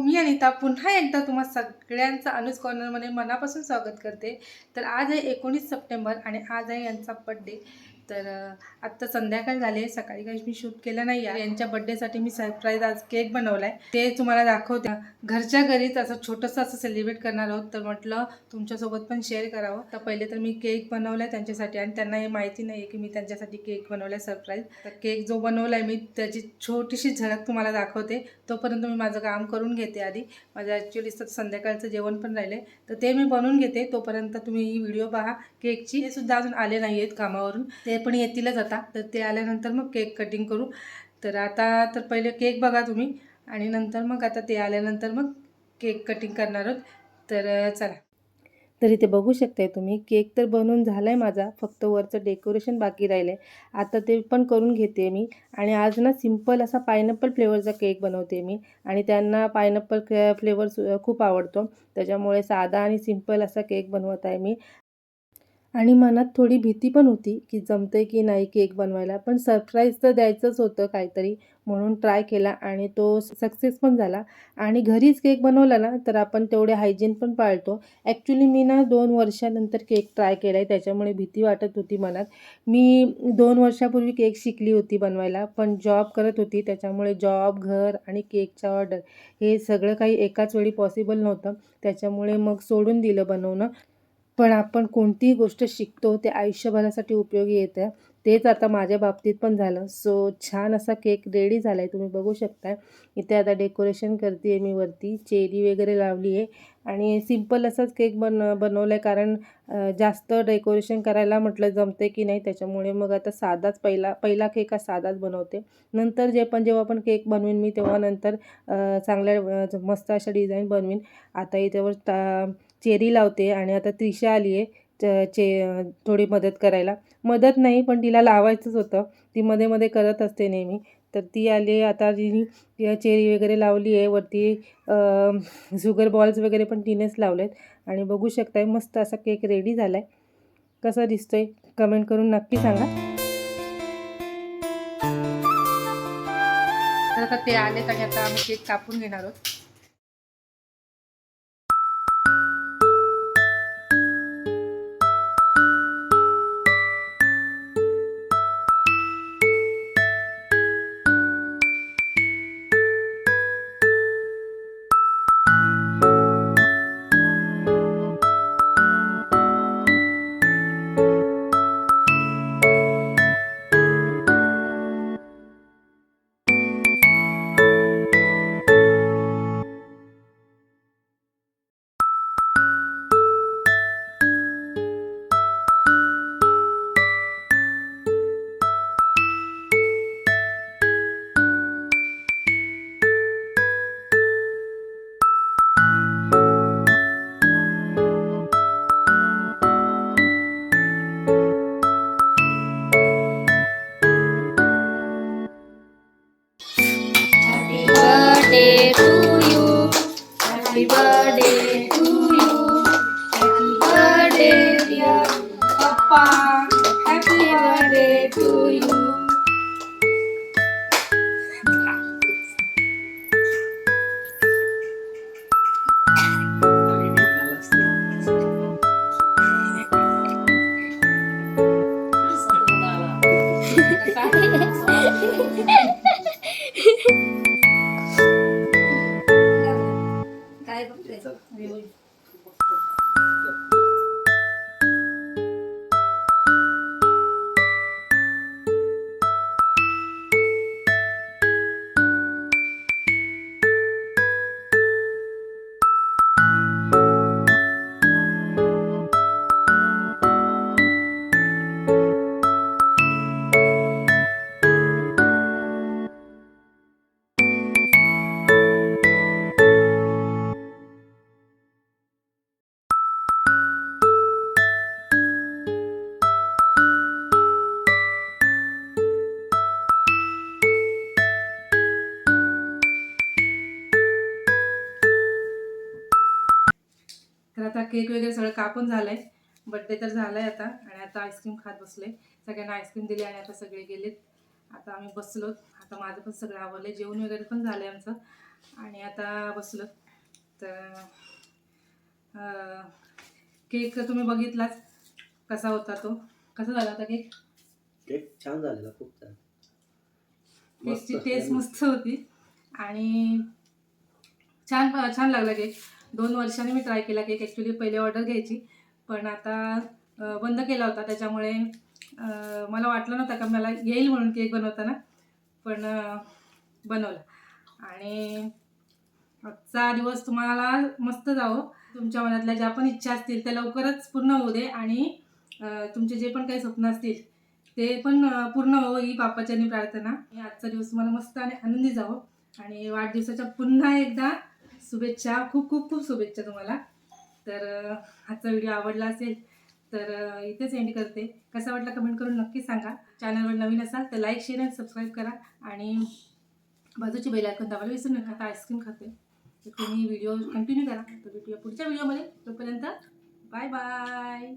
मी अनिता पुन्हा एकदा तुम्हा सगळ्यांचं अनुज कॉर्नरमध्ये मनापासून स्वागत करते. तर आज आहे एकोणीस सप्टेंबर आणि आज आहे यांचा बड्डे तर आत्ता संध्याकाळ झाली आहे. सकाळी काही मी शूट केलं नाही आहे. यांच्या बड्डेसाठी मी सरप्राईज आज केक बनवला आहे ते तुम्हाला दाखवते. घरच्या घरीच असं छोटंसं असं सेलिब्रेट करणार आहोत. तर म्हटलं तुमच्यासोबत पण शेअर करावं. तर पहिले तर मी केक बनवला आहे त्यांच्यासाठी. आणि त्यांना हे माहिती नाही आहे की मी त्यांच्यासाठी केक बनवला आहे सरप्राईज तर केक जो बनवला आहे मी त्याची छोटीशी झलक तुम्हाला दाखवते. तोपर्यंत मी माझं काम करून घेते आधी. माझं ॲक्च्युली संध्याकाळचं जेवण पण राहिले तर ते मी बनवून घेते. तोपर्यंत तुम्ही ही व्हिडिओ पहा. केकची हे सुद्धा अजून आले नाही आहेत कामावरून. ते पण येतीलच आता. तर ते आल्यानंतर मग केक कटिंग करू. तर आता तर पहिले केक बघा तुम्ही. आणि नंतर मग आता ते आल्यानंतर मग केक कटिंग करणार आहोत. तर चला. तर इथे बघू शकताय तुम्ही केक तर बनवून झाला आहे माझा. फक्त वरचं डेकोरेशन बाकी राहिलं आहे आता ते पण करून घेते मी. आणि आज ना सिंपल असा पायनॅपल फ्लेवरचा केक बनवते मी. आणि त्यांना पायनॅपल फ्लेवर खूप आवडतो. त्याच्यामुळे साधा आणि सिंपल असा केक बनवत आहे मी. आणि मनात थोडी भीती पण होती की जमते की नाही केक बनवायला पण सरप्राईज तर द्यायचंच होतं काहीतरी. म्हणून ट्राय केला आणि तो सक्सेस पण झाला. आणि घरीच केक बनवला ना तर आपण तेवढे हायजीन पण पाळतो. ॲक्च्युली मी ना दोन वर्षानंतर केक ट्राय केला आहे त्याच्यामुळे भीती वाटत होती मनात. मी दोन वर्षापूर्वी केक शिकली होती बनवायला पण जॉब करत होती त्याच्यामुळे जॉब घर आणि केकचा ऑर्डर हे सगळं काही एकाच वेळी पॉसिबल नव्हतं. त्याच्यामुळे मग सोडून दिलं बनवणं. पण आपण कोणतीही गोष्ट शिकतो ते आयुष्यभरासाठी उपयोगी येतं तेच आता माझ्या बाबतीत पण झालं. सो छान असा केक रेडी झाला आहे तुम्ही बघू शकता इथे आता डेकोरेशन करते आहे मी वरती. चेरी वगैरे लावली आहे आणि सिंपल असाच केक बन बनवला आहे कारण जास्त डेकोरेशन करायला म्हटलं जमते की नाही त्याच्यामुळे मग आता साधाच पहिला पहिला केक हा साधाच बनवते. नंतर जे पण जेव्हा पण केक बनवीन मी तेव्हा नंतर चांगल्या मस्त अशा डिझाईन बनवीन. आता इथेवर ता चेरी लावते आणि आता त्रिशा आली आहे च- चे थोडी मदत करायला. मदत नाही पण तिला लावायचंच होतं. ती मध्ये मध्ये करत असते नेहमी. तर ती आली आहे आता तिने चेरी वगैरे लावली आहे. वरती शुगर बॉल्स वगैरे पण तिनेच लावलेत. आणि बघू शकताय मस्त असा केक रेडी झाला आहे कसा दिसतोय कमेंट करून नक्की सांगा. तर आता ते आलेत आणि आता आम्ही केक कापून घेणार आहोत. Birthday to you. Happy birthday dear Papa. Happy birthday to you. आता केक वगैरे सगळं कापून झालंय. बड्डे तर झालाय आता आणि आता आईस्क्रीम खात बसले सगळ्यांना आईस्क्रीम दिली आणि आता सगळे गेलेत. आता आम्ही बसलो. आता माझं पण सगळं आवडलं जेवण वगैरे पण झालंय आमचं. आणि आता बसलो. तर केक तुम्ही बघितलाच. कसा होता तो? कसा झाला होता केक? केक छान झालेला खूप छान. केकची. टेस्ट मस्त होती. आणि छान छान लागला केक. दोन वर्षांनी मी ट्राय केला केक ॲक्च्युली पहिले ऑर्डर घ्यायची. पण आता बंद केला होता. त्याच्यामुळे मला वाटलं नव्हतं का मला येईल म्हणून केक बनवताना. पण बनवला. आणि आजचा दिवस तुम्हाला मस्त जावं. तुमच्या मनातल्या ज्या पण इच्छा असतील त्या लवकरच पूर्ण होऊ दे. आणि तुमचे जे पण काही स्वप्न असतील ते पण पूर्ण हो ही बापाच्यानी प्रार्थना. आजचा दिवस तुम्हाला मस्त आणि आनंदी जावं. आणि वाढदिवसाच्या पुन्हा एकदा शुभेच्छा खूप खूप खूप शुभेच्छा तुम्हाला. तर आजचा व्हिडिओ आवडला असेल तर इथेच एंड करते. कसा वाटला कमेंट करून नक्की सांगा. चॅनलवर नवीन असाल तर लाईक शेअर आणि सबस्क्राईब करा. आणि बाजूची बेल ऐकून दाबायला विसरू नका. आता आईस्क्रीम खाते. तर तुम्ही व्हिडिओ कंटिन्यू करा. तर भेटूया पुढच्या व्हिडिओमध्ये. तोपर्यंत बाय बाय